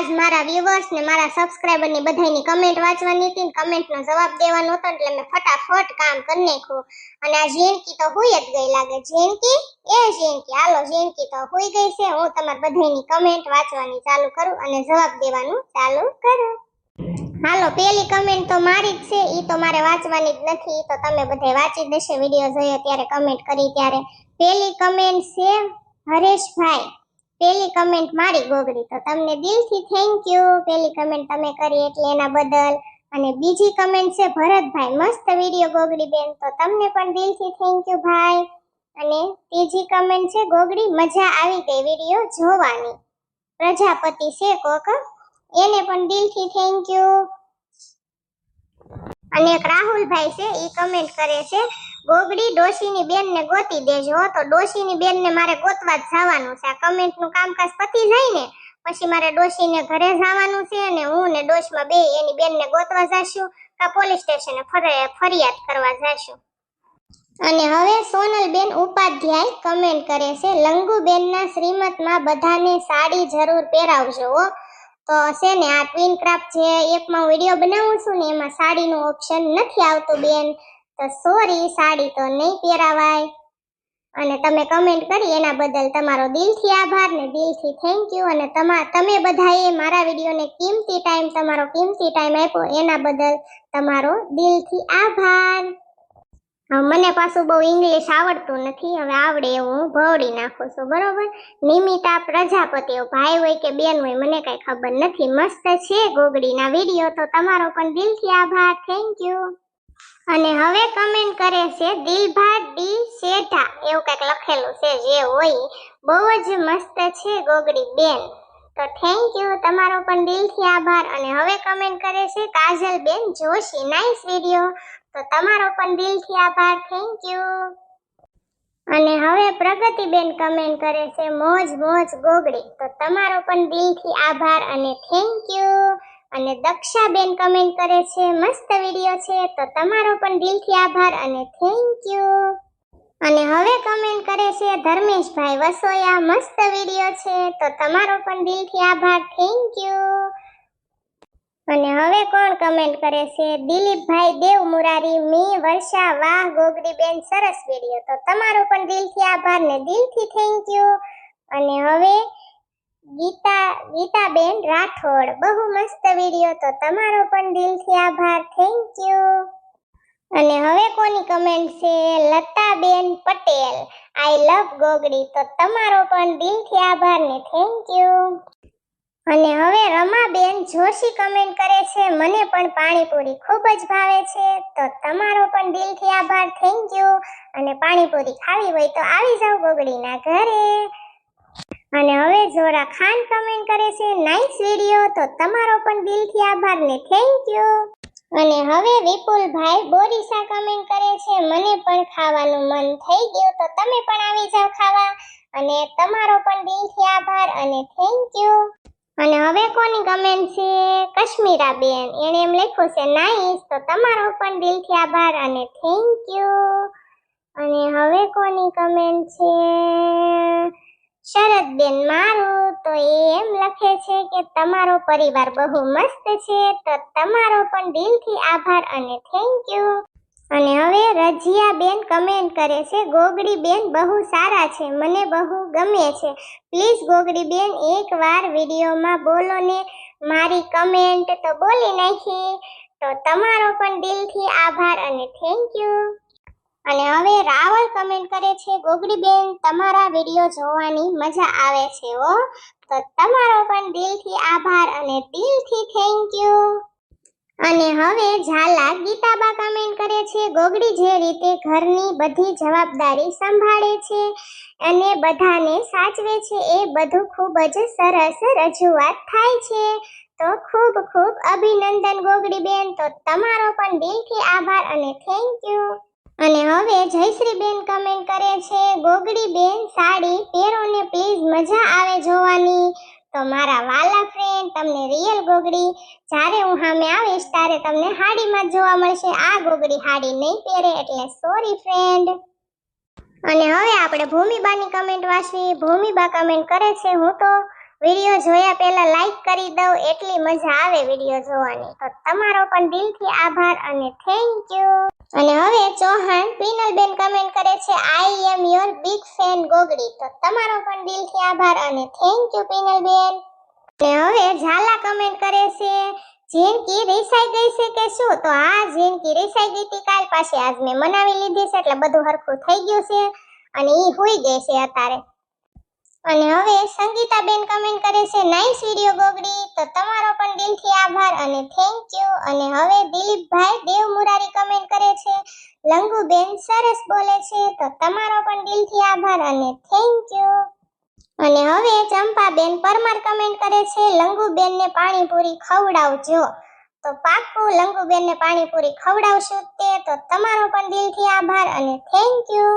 આજ મારા વ્યુઅર્સ ને મારા સબસ્ક્રાઇબરની બધાની કમેન્ટ વાંચવાની હતી કમેન્ટ નો જવાબ દેવાનો હતો એટલે મેં ફટાફટ કામ કરી નાખ્યું. અને આ ઝીણકી તો હુઈ જ ગઈ લાગે. ઝીણકી એ ઝીણકી હાલો ઝીણકી તો હુઈ ગઈ છે. હું તમારી બધાની કમેન્ટ વાંચવાની ચાલુ કરું અને જવાબ દેવાનું ચાલુ કરું. હાલો, પેલી કમેન્ટ તો મારી જ છે. ઈ તો મારે વાંચવાની જ નથી. તો તમે બધે વાંચી દેશે વીડિયો જોયો ત્યારે કમેન્ટ કરી ત્યારે. પેલી કમેન્ટ છે હરેશભાઈ. પેલી કમેન્ટ મારી ગોગડી તો તમને દિલથી થેન્ક યુ પેલી કમેન્ટ તમે કરી એટલે એના બદલ. અને બીજી કમેન્ટ છે, ભરતભાઈ, મસ્ત વીડિયો ગોગડી બેન. તો તમને પણ દિલથી થેન્ક યુ ભાઈ. અને ત્રીજી કમેન્ટ છે ગોગડી મજા આવી ગઈ વીડિયો જોવાની. પ્રજાપતિ છે કોક. એને પણ દિલથી થેન્ક યુ અને એક રાહુલભાઈ છે એ કમેન્ટ કરે છે ગોગડી ડોશીની બેનને ગોતી દેજો. તો ડોશીની બેનને મારે ગોતવા જ જવાનું છે. આ કમેન્ટનું કામકાજ પતી જાય ને, પછી મારે ડોશીને ઘરે જવાનું છે અને હું ને ડોશમાં બે, એની બેનને ગોતવા જશું કા પોલીસ સ્ટેશને ફરિયાદ કરવા જશું. અને હવે સોનલબેન ઉપાધ્યાય કમેન્ટ કરે છે, લંગુબેનના શ્રીમતમાં બધાને સાડી જરૂર પહેરાવજો તો છે ને, આ ટ્વિન ક્રાફ્ટ જે એપમાં વીડિયો બનાવું છું ને, એમાં સાડીનું ઓપ્શન નથી આવતું બેન. તો સોરી સાડી તો નહીં પહેરાવાય. અને તમે કમેન્ટ કરી એના બદલ તમારો દિલથી આભાર ને દિલથી થેન્ક યુ અને તમા, તમે બધાએ મારા વિડીયોને કિંમતી ટાઈમ તમારો કિંમતી ટાઈમ આપ્યો એના બદલ તમારો દિલથી આભાર. મને પાછું બહુ ઇંગ્લિશ આવડતું નથી, હવે આવડે એવું હું ભવડી નાખું છું, બરોબર? નિમિતા પ્રજાપતિ ભાઈ હોય કે બેન હોય, મને કાંઈ ખબર નથી. મસ્ત છે ગોગડીના વીડિયો, તો તમારો પણ દિલથી આભાર. થેન્ક યુ અને હવે કમેન્ટ કરે છે દિલભા ડી શેઠા. એવું કંઈક લખેલું છે જે હોય. બહુ જ મસ્ત છે ગોગડી બેન. તો થેન્ક યુ તમારો પણ દિલથી આભાર. અને હવે કમેન્ટ કરે છે કાજલ બેન જોશી. નાઇસ વીડિયો તો તમારો પણ દિલથી આભાર. થેન્ક યુ અને હવે પ્રગતિબેન કમેન્ટ કરે છે મોજ મોજ ગોગડી. તો તમારો પણ દિલથી આભાર અને થેન્ક યુ અને દક્ષાબેન કમેન્ટ કરે છે, મસ્ત વીડિયો છે. તો તમારો પણ દિલથી આભાર અને થેન્ક યુ અને હવે કમેન્ટ કરે છે, ધર્મેશભાઈ વસોયા, મસ્ત વીડિયો છે. તો તમારો પણ દિલથી આભાર થેન્ક યુ અને હવે કોણ કમેન્ટ કરે છે, દિલીપભાઈ દેવ મુરારી મી, વર્ષા, વાહ ગોગડી બેન સરસ વીડિયો તો તમારો પણ દિલથી આભાર ને દિલથી થેન્ક યુ અને હવે ગીતા, ગીતાબેન રાઠોડ, બહુ મસ્ત વીડિયો તો તમારો પણ દિલથી આભાર. થેન્ક યુ અને હવે કોની કમેન્ટ છે? લતાબેન પટેલ. આઈ લવ ગોગડી. તો તમારો પણ દિલથી આભાર ને થેન્ક યુ અને હવે રમાબેન જોશી કમેન્ટ કરે છે, મને પણ પાણીપુરી ખૂબ જ ભાવે છે. તો તમારો પણ દિલથી આભાર. થેન્ક યુ અને પાણીપુરી ખાવી હોય તો આવી જાવ ગોગડીના ઘરે. અને હવે જોરા ખાન કમેન્ટ કરે છે નાઇસ વીડિયો તો તમારો પણ દિલથી આભાર ને થેન્ક યુ અને હવે વિપુલભાઈ બોરીસા કમેન્ટ કરે છે, મને પણ ખાવાનું મન થઈ ગયું, તો તમે પણ આવી જાવ ખાવા. અને તમારો પણ દિલથી આભાર અને થેન્ક યુ અને હવે કોની કમેન્ટ છે? કશ્મીરા બેન, એણે એમ લખ્યું છે નાઈસ તો તમારો પણ દિલથી આભાર અને થેન્ક યુ અને હવે કોની કમેન્ટ છે? શરદ બેન મારું તો એ એમ લખે છે કે તમારો પરિવાર બહુ મસ્ત છે, તો તમારો પણ દિલથી આભાર અને થેન્ક યુ અને હવે રજિયા બેન કમેન્ટ કરે છે ગોગડી બેન બહુ સારા છે, મને બહુ ગમે છે. પ્લીઝ ગોગડી બેન એકવાર વિડીયોમાં બોલો ને મારી કમેન્ટ તો બોલી નાખી. તો તમારો પણ દિલથી આભાર અને થેન્ક યુ અને હવે રાવલ કમેન્ટ કરે છે ગોગડી બેન તમારા વીડિયો જોવાની મજા આવે છે ઓ તો તમારો પણ દિલથી આભાર અને દિલથી થેન્ક યુ અને હવે ઝાલા ગીતાબા કમેન્ટ કરે છે, ગોગડી જે રીતે ઘરની બધી જવાબદારી સંભાળે છે અને બધાને સાચવે છે, એ બધું ખૂબ જ સરસ રજૂઆત થાય છે. તો ખૂબ ખૂબ અભિનંદન ગોગડી બેન તો તમારો પણ દિલથી આભાર અને થેન્ક યુ અને હવે જયશ્રી બેન કમેન્ટ કરે છે ગોગડી બેન સાડી પહેરો ને પ્લીઝ મજા આવે જોવાની. તો મારા વાલા ફ્રેન્ડ તમને રિયલ ગોગડી, જ્યારે હું સામે આવીશ ત્યારે તમને હાડીમાં જોવા મળશે. આ ગોગડી હાડી નહીં પહેરે એટલે સોરી ફ્રેન્ડ અને હવે આપણે ભૂમિબાની કમેન્ટ વાંચવી ભૂમિબા કમેન્ટ કરે છે, હું તો વીડિયો જોયા પહેલા લાઈક કરી દઉં, એટલી મજા આવે વીડિયો જોવાની. તો તમારો પણ દિલથી આભાર અને થેન્ક યુ અને હવે ચૌહાણ પિનલબેન કમેન્ટ કરે છે I am your big fan ગોગડી. તો તમારો પણ દિલથી આભાર અને થેન્ક યુ પિનલબેન. અને હવે ઝાલા કમેન્ટ કરે છે જિંદગી રિસાઈ ગઈ છે કે શું? તો હા જિંદગી રિસાઈ ગઈ હતી કાલ. પાસે આજ મેં મનાવી લીધી છે, એટલે બધું હરખું થઈ ગયું છે. અને એ હોઈ ગઈ છે અત્યારે. અને હવે સંગીતાબેન કમેન્ટ કરે છે નાઇસ વીડિયો ગોગડી. તો તમારો પણ દિલથી આભાર અને થેન્ક યુ અને હવે દિલીપભાઈ દેવ મુરારી કમેન્ટ કરે છે, લંગુબેન સરસ બોલે છે. તો તમારો પણ દિલથી આભાર અને થેન્ક યુ અને હવે ચંપાબેન પરમાર કમેન્ટ કરે છે, લંગુબેનને પાણીપુરી ખવડાવજો. તો પાક્કું લંગુબેનને પાણીપુરી ખવડાવશું તે. તો તમારો પણ દિલથી આભાર અને થેન્ક યુ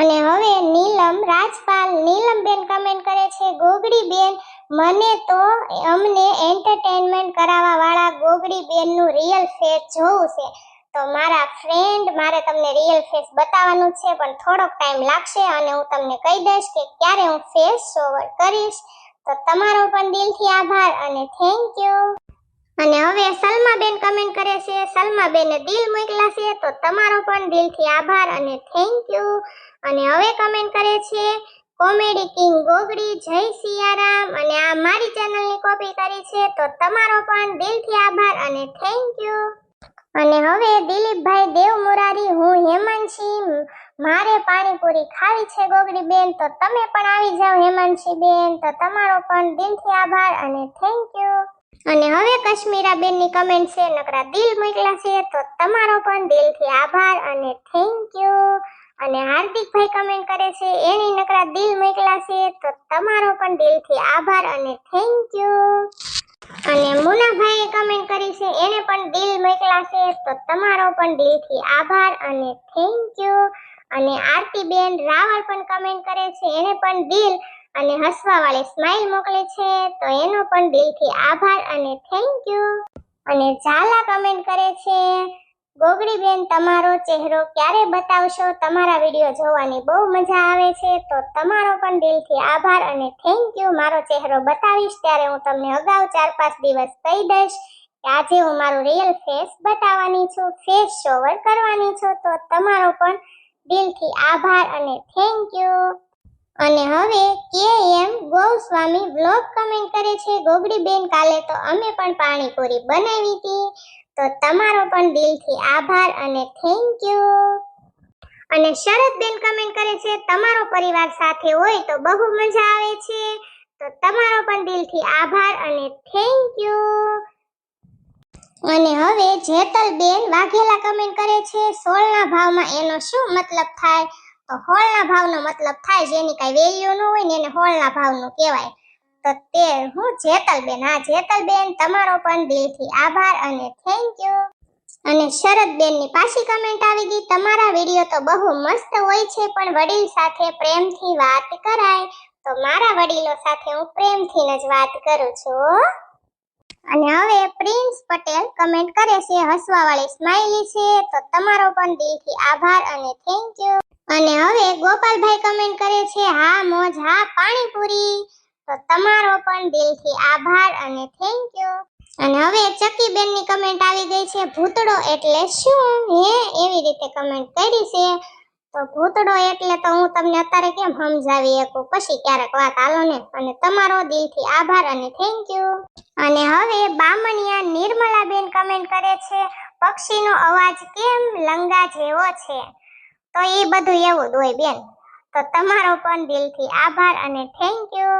અને હવે નીલમ, રાજપાલ નીલમબેન કમેન્ટ કરે છે ગોગડી બેન મને તો અમને એન્ટરટેનમેન્ટ કરાવવા વાળા ગોગડી બેનનું રિયલ ફેસ જોવું છે. તો મારા ફ્રેન્ડ મારે તમને રિયલ ફેસ બતાવવાનું છે, પણ થોડોક ટાઈમ લાગશે અને હું તમને કહી દઈશ કે ક્યારે હું ફેસ શોવર કરીશ. તો તમારો પણ દિલથી આભાર અને થેન્ક યુ અને હવે સલમાબેન કમેન્ટ કરે છે. સલમાબેને દિલ મોકલા છે, તો તમારો પણ દિલથી આભાર અને થેન્ક યુ અને હવે કમેન્ટ કરે છે કોમેડી કિંગ ગોગડી, જય સિયારામ. અને આ મારી ચેનલની કોપી કરી છે, તો તમારો પણ દિલથી આભાર અને થેન્ક યુ અને હવે દિલીપભાઈ દેવ મુરારી હું હેમાંશી, મારે પાણીપુરી ખાવી છે ગોગડી બેન. તો તમે પણ આવી જાઓ હેમાંશી બેન, તો તમારો પણ દિલથી આભાર અને થેન્ક યુ અને હવે કશ્મીરા બેનની કમેન્ટ છે, નકરા દિલ મોકલા છે, તો તમારો પણ દિલથી આભાર અને થેન્ક યુ અને હાર્દિકભાઈ કમેન્ટ કરે છે, એની નકરા દિલ મોકલા છે, તો તમારો પણ દિલથી આભાર અને થેન્ક યુ અને મુનાભાઈએ કમેન્ટ કરી છે, એને પણ દિલ મોકલા છે, તો તમારો પણ દિલથી આભાર અને થેન્ક યુ અને આરતીબેન રાવળ પણ કમેન્ટ કરે છે, એને પણ દિલ અને હસવા વાળી સ્માઈલ મોકલે છે, તો એનો પણ દિલથી આભાર અને થેન્ક યુ અને ઝાલા કમેન્ટ કરે છે ગોગડી બેન તમારો ચહેરો ક્યારે બતાવશો? તમારા વીડિયો જોવાની બહુ મજા આવે છે, તો તમારો પણ દિલથી આભાર અને થેન્ક યુ મારો ચહેરો બતાવીશ ત્યારે હું તમને અગાઉ ચાર પાંચ દિવસ કહી દઈશ કે આજે હું મારું રિયલ ફેસ બતાવવાની છું ફેસ શોવર કરવાની છું, તો તમારો પણ દિલથી આભાર અને થેન્ક યુ અને હવે કે એમ ગોસ્વામી વ્લોગ કમેન્ટ કરે છે. ગોગડી બેન કાલે તો અમે પણ પાણીપુરી બનાવી હતી. તો તમારો પણ દિલથી આભાર અને થેન્ક યુ અને શરદ બેન કમેન્ટ કરે છે, તમારો પરિવાર સાથે હોય તો બહુ મજા આવે છે. તો તમારો પણ દિલથી આભાર અને થેન્ક યુ અને હવે જેતલ બેન વાઘેલા કમેન્ટ કરે છે, સોળના ભાવમાં એનો શું મતલબ થાય? તો હોળના ભાવનો મતલબ થાય જેની કઈ વેલ્યુ ન હોય ને એને હોળના ભાવનું કહેવાય. તો તે હું જેતલબેન, હા, જેતલબેન, તમારો પણ દિલથી આભાર અને થેન્ક યુ અને શરદબેનની પાછી કમેન્ટ આવી ગઈ, તમારા વીડિયો તો બહુ મસ્ત હોય છે, પણ વડીલ સાથે પ્રેમથી વાત કરાય. તો મારા વડીલો સાથે હું પ્રેમથી જ વાત કરું છું. અને હવે પ્રિન્સ પટેલ કમેન્ટ કરે છે, હસવાવાળી સ્માઈલી છે, તો તમારો પણ દિલથી આભાર અને થેન્ક યુ અને હવે ગોપાલભાઈ કમેન્ટ કરે છે, હા, મોજ, હા, પાણીપુરી. તો તમારો પણ દિલથી આભાર અને થેન્ક યુ અને હવે ચકીબેનની કમેન્ટ આવી ગઈ છે, ભૂતડો એટલે શું? હે, એવી રીતે કમેન્ટ કરી છે. તો ભૂતડો એટલે તો હું તમને અત્યારે કેમ સમજાવી શકું? પછી ક્યારેક વાત હાલો ને. અને તમારો દિલથી આભાર અને થેન્ક યુ અને હવે બામણિયા નિર્મલાબેન કમેન્ટ કરે છે, પક્ષીનો અવાજ કેમ લંગા જેવો છે? તો એ બધું એવું જ હોય બેન. તો તમારો પણ દિલથી આભાર અને થેન્ક યુ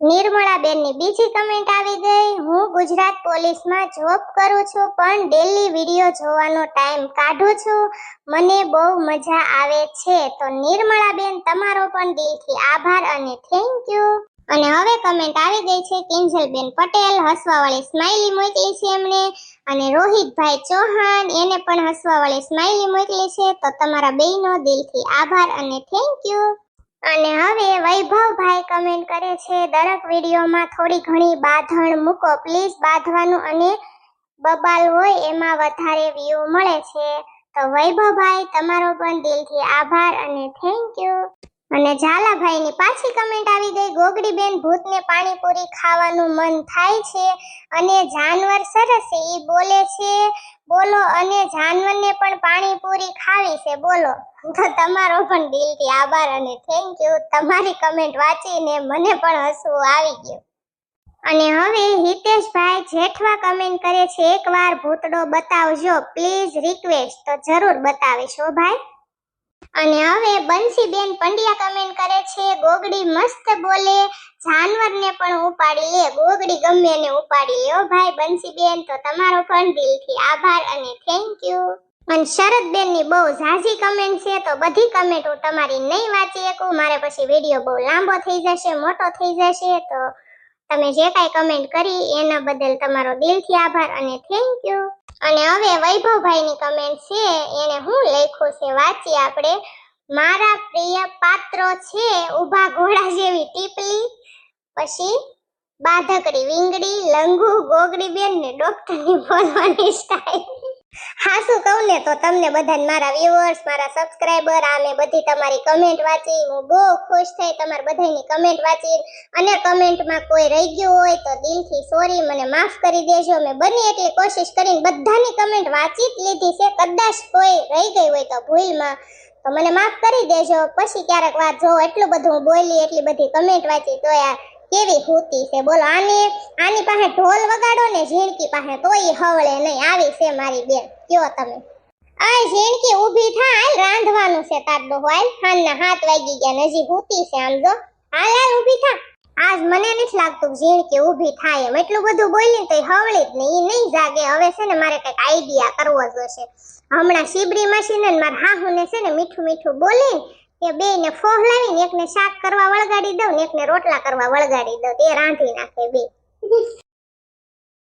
નિર્મળા બેનની બીજી કમેન્ટ આવી ગઈ. હું ગુજરાત પોલીસમાં જોબ કરું છું, પણ ડેલી વીડિયો જોવાનો ટાઈમ કાઢું છું. મને બહુ મજા આવે છે. તો નિર્મળા બેન તમારો પણ દિલથી આભાર અને થેન્ક યુ અને હવે કમેન્ટ આવી ગઈ છે કિંજલબેન પટેલ, હસવાવાળી સ્માઈલી મોકલી છે એમણે. અને રોહિતભાઈ ચૌહાણ, એને પણ હસવાવાળી સ્માઈલી મોકલી છે. તો તમારા બેયનો દિલથી આભાર અને થેન્ક યુ અને હવે વૈભવભાઈ કમેન્ટ કરે છે, દરેક વિડીયોમાં થોડી ઘણી બાંધણ મૂકો. પ્લીઝ બાંધવાનું અને બબાલ હોય એમાં વધારે વ્યૂ મળે છે. તો વૈભવભાઈ, તમારો પણ દિલથી આભાર અને થેન્ક યુ અને ઝાલાભાઈની પાછી કમેન્ટ આવી ગઈ. ગોગડી બેન ભૂતને પાણીપુરી ખાવાનું મન થાય છે અને જાનવર સરસ છે એ બોલે છે, બોલો, અને જાનવરને પણ પાણીપુરી ખાવી છે, બોલો. તો તમારો પણ દિલથી આભાર અને થેન્ક યુ તમારી કમેન્ટ વાંચીને મને પણ હસવું આવી ગયું. અને હવે હિતેશભાઈ જેઠવા કમેન્ટ કરે છે, એકવાર ભૂતડો બતાવજો પ્લીઝ રિક્વેસ્ટ તો જરૂર બતાવીશ હો ભાઈ. અને હવે બંસીબેન પંડ્યા કમેન્ટ કરે છે, ગોગડી મસ્ત બોલે, જાનવરને પણ ઉપાડી લે, ગોગડી ગમે એને ઉપાડી લે. ઓ ભાઈ બંસીબેન, તો તમારો પણ દિલથી આભાર અને થેન્ક યુ અને શરદબેનની બહુ ઝાઝી કમેન્ટ છે, તો બધી કમેન્ટ હું તમારી નહીં વાંચી શકું. મારે પછી વીડિયો બહુ લાંબો થઈ જશે, મોટો થઈ જશે, તો તમે જે કાંઈ કમેન્ટ કરી, એના બદલ તમારો દિલથી આભાર અને થેન્ક યુ અને હવે વૈભવભાઈની કમેન્ટ છે, એને હું લખ્યું છે વાંચી આપણે. મારા પ્રિય પાત્રો છે ઊભા ઘોડા જેવી ટીપલી, પછી બાધકડી વિંગડી, લંગુ ગોગડી બેન ને ડોક્ટરની બોલવાની સ્ટાઈલ હાસું કહું ને, તો તમને બધાને મારા વ્યુઅર્સ મારા સબસ્ક્રાઇબર આ મેં બધી તમારી કમેન્ટ વાંચી, હું બહુ ખુશ થઈ તમારી બધાની કમેન્ટ વાંચી અને કમેન્ટમાં કોઈ રહી ગયું હોય તો દિલથી સોરી મને માફ કરી દેજો. મેં બની એટલી કોશિશ કરીને બધાની કમેન્ટ વાંચી જ લીધી છે. કદાચ કોઈ રહી ગઈ હોય તો ભૂલમાં. તો મને માફ કરી દેજો. પછી ક્યારેક વાત જો એટલું બધું હું બોલી, એટલી બધી કમેન્ટ વાંચી, તો યાર કેવી હૂતી છે? બોલો, આને આની પાસે ઢોલ વગાડો ને ઝીણકી પાસે તોય હવળે નહીં. આવી છે મારી બેન. કયો તમે? આ ઝીણકી ઊભી થાય, રાંધવાનું છે તાર હોય હાલ, હાલના હાથ વાગી ગયા નજી હજી છે આમ હાલ હાલ, ઊભી થા. આજ મને નથી લાગતું ઝીણકી ઊભી થાય એમ. એટલું બધું બોલી ને તો હવળી જ નહીં. ઈ નહીં જાગે. હવે છે ને મારે કંઈક આઈડિયા કરવો જોશે. હમણાં શીબડી મશીન ને મારા હાહુને છે ને મીઠું મીઠું બોલી એ બે ને ફોહ ફોહલાવીને એકને શાક કરવા વળગાડી દઉં ને એકને રોટલા કરવા વળગાડી દઉં, તે રાંધી નાખે બે